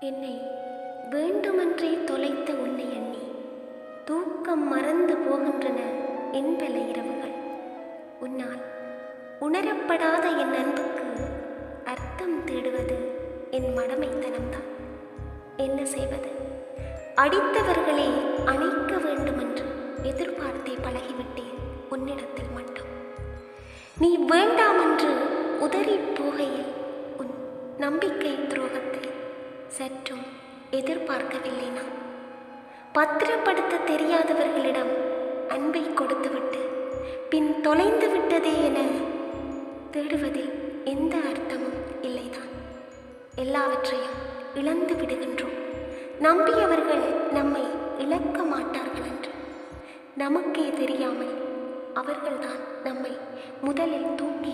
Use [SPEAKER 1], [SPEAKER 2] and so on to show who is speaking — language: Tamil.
[SPEAKER 1] என்னை வேண்டுமென்றே தொலைத்த உன்னை எண்ணி தூக்கம் மறந்து போகின்றன என்பல இரவுகள். உன்னால் உணரப்படாத என் அன்புக்கு அர்த்தம் தேடுவது என் மடமைத்தனம்தான். என்ன செய்வது? அடித்தவர்களே அணைக்க வேண்டுமென்று எதிர்பார்த்தே பழகிவிட்டேன் உன்னிடத்தில் மட்டும். நீ வேண்டாமென்று உதறி போகையில் உன் நம்பிக்கை துரோகத்தை சற்றும் எதிர்பார்க்கவில்லை நான் பத்திரப்படுத்த தெரியாதவர்களிடம் அன்பை கொடுத்துவிட்டு பின் தொலைந்து விட்டதே என தேடுவதில் எந்த அர்த்தமும் இல்லைதான். எல்லாவற்றையும் இழந்து விடுகின்றோம். நம்பியவர்கள் நம்மை இழக்க மாட்டார்கள் என்று நமக்கே தெரியாமல் அவர்கள்தான் நம்மை முதலில் தூக்கி